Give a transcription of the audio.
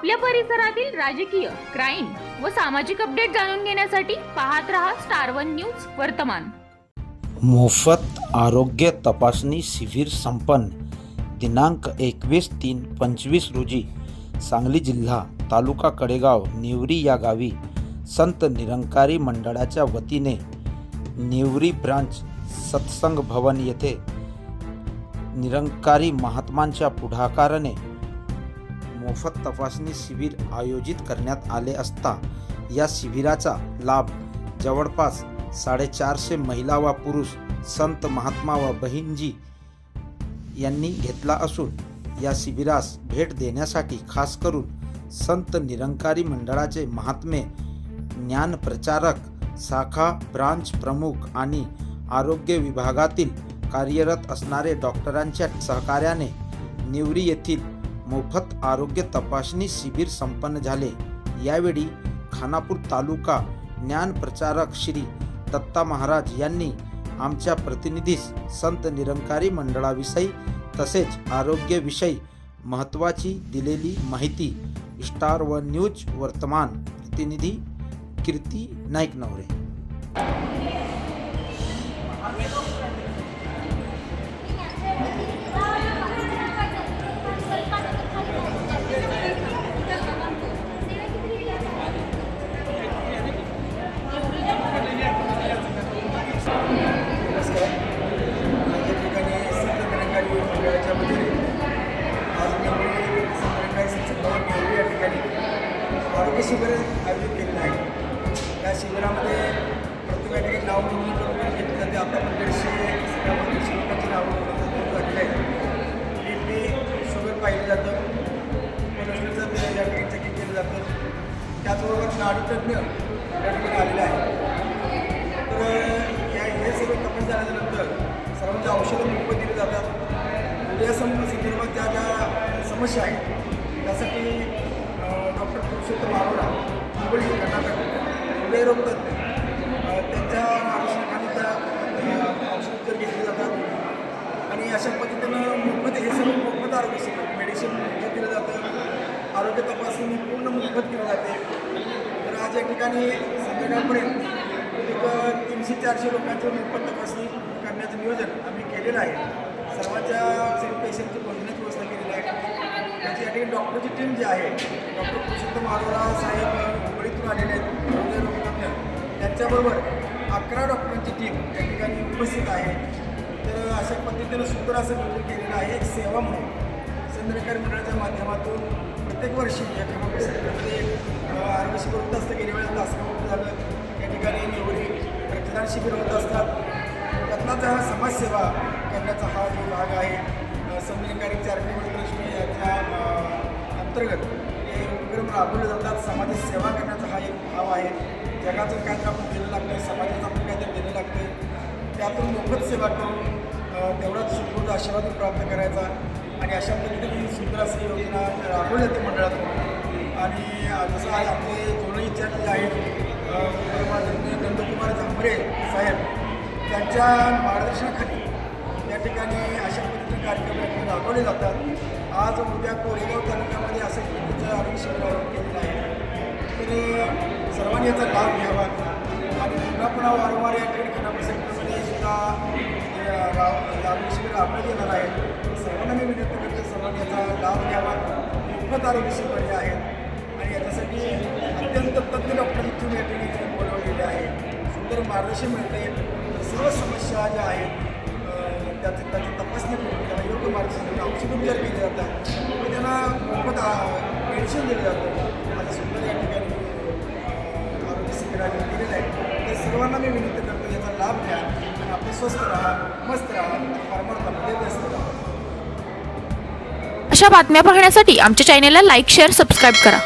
आपल्या परिसरातील राजकीय क्राईम व सामाजिक अपडेट जाणून घेण्यासाठी पाहत रहा स्टार वन न्यूज वर्तमान. मोफत आरोग्य तपासणी शिबिर संपन्न. दिनांक एकवीस तीन पंचवीस रोजी सांगली जिल्हा तालुका कडेगाव नेवरी या गावी संत निरंकारी मंडळाच्या वतीने नेवरी ब्रांच सत्संग भवन येथे निरंकारी महात्मांच्या पुढाकाराने मोफत तपासणी शिबिर आयोजित करण्यात आले असता या शिबिराचा लाभ जवळपास साडेचारशे महिला व पुरुष संत महात्मा व बहीणजी यांनी घेतला असून या शिबिरास भेट देण्यासाठी खास करून संत निरंकारी मंडळाचे महात्मे ज्ञानप्रचारक शाखा ब्रांच प्रमुख आणि आरोग्य विभागातील कार्यरत असणारे डॉक्टरांच्या सहकार्याने निवरी येथील मोफत आरोग्य तपासणी शिबिर संपन्न झाले. यावेळी खानापूर तालुका ज्ञान प्रचारक श्री दत्ता महाराज यांनी आमच्या प्रतिनिधीस संत निरंकारी मंडळाविषयी तसेच आरोग्यविषयी महत्त्वाची दिलेली माहिती स्टार व न्यूज वर्तमान प्रतिनिधी कीर्ती नाईक नवरे वेळाच्या मंडळाच्या आज नेवरी संत निरंकारी सत्संगभवन नेवरी या ठिकाणी. आरोग्य शिबिर आयोजित केलेलं आहे. त्या शिबिरामध्ये प्रत्येक ठिकाणी नाव नोंदणी करून घेतली जाते. आता पण दीडशे सगळ्या पंधराशे लोकांची नावं नोंदणी झालेली आहे बी शुगर पाहिलं जातं. कोलेस्ट्रॉलचं या ठिकाणी चेकिंग केलं जातं. त्याचबरोबर नाडूतज्ञ या ठिकाणी आलेलं आहे समस्या आहेत त्यासाठी डॉक्टर पुरुषोत्तम अरोरा हुबळी कर्नाटक हृदयरोग तज्ज्ञ त्यांच्या मार्गदर्शनाखाली त्या औषधं घेतली जातात. आणि अशा पद्धतीनं मोफत हे सर्व मोफत आरोग्य सेवा मेडिसिन मोफत दिलं जातं. आरोग्य तपासणी पूर्ण मोफत केली जाते. तर आज या ठिकाणी संध्याकाळपर्यंत एक तीनशे चारशे लोकांचं मोफत तपासणी करण्याचं नियोजन आम्ही केलेलं आहे सर्वांच्या सर्व पेशंटची बघण्याची व्यवस्था केलेली आहे त्याची या ठिकाणी डॉक्टरची टीम जी आहे डॉक्टर पुरुषोत्तम अरोरा साहेब मुंबईतून आलेले आहेत. हृदय रोगतज्ञ त्यांच्याबरोबर अकरा डॉक्टरांची टीम या ठिकाणी उपस्थित आहे. तर अशा पद्धतीनं सुंदर असं नियोजन केलेलं आहे. एक सेवा म्हणून संध्याकाळी मंडळाच्या माध्यमातून प्रत्येक वर्षी या ठिकाणी आरोग्य शिबिर होत असतं. गेल्या वेळेस तासगाव झालं. या ठिकाणी निवडी रक्तदान शिबिर होत असतात. त्यातलाच हा समाजसेवा करण्याचा हा जो भाग आहे अ, संध्याकाळी चॅरिटेबल ट्रस्ट याच्या अंतर्गत हे उपक्रम राबवले जातात. समाजाची सेवा करण्याचा हा एक भाव आहे. जगाचं काय आपण दिलं लागतं समाजाचं आपण काहीतरी दिलं लागतं त्यातून मोफत सेवा करून तेवढाच सुखपूर्ण आशीर्वाद प्राप्त करायचा. आणि अशा पद्धतीने सुंदर अशी योजना राबवली जाते मंडळातून. आणि जसं आज आपले दोनही इन्चार्ज जे आहेत नंदकुमार झांबरे साहेब त्यांच्या मार्गदर्शनाखाली या ठिकाणी अशा कार्यक्रम या दाखवले जातात. आज उद्या कोरेगाव तालुक्यामध्ये असं पद्धतीचं आरोग्य शिबिर आयोजित केलेलं आहे तर सर्वांनी याचा लाभ घ्यावा. आणि पुन्हा पुन्हा वारंवार या ठिकाणी खानापूर सेक्टरमध्ये सुद्धा राव आरोग्य शिबिर राबवण्यात येणार आहे. सर्वांना मी विनंती करतो सर्वांनी याचा लाभ घ्यावा. मोफत आरोग्य शिबिर हे आहेत. आणि याच्यासाठी अत्यंत तज्ज्ञ डॉक्टरांची टीम या ठिकाणी बोलवलेले आहे सुंदर मार्गदर्शन मिळते सर्व समस्या ज्या आहेत त्याची त्याची तपासणी करून त्याला योग्य मार्गदर्शन देऊन औषधोपचार केले जातात. व त्यांना मोफत मेडिसिन दिलं जातं माझं सुद्धा या ठिकाणी आरोग्य शिबिराने आयोजित केलेलं आहे. ते सर्वांना मी विनंती करतो याचा लाभ घ्या आणि आपण स्वस्थ राहा मस्त राहा परमार्थामध्ये व्यस्त राहा. अशा बातम्या पाहण्यासाठी आमच्या चॅनेलला लाईक शेअर सबस्क्राईब करा.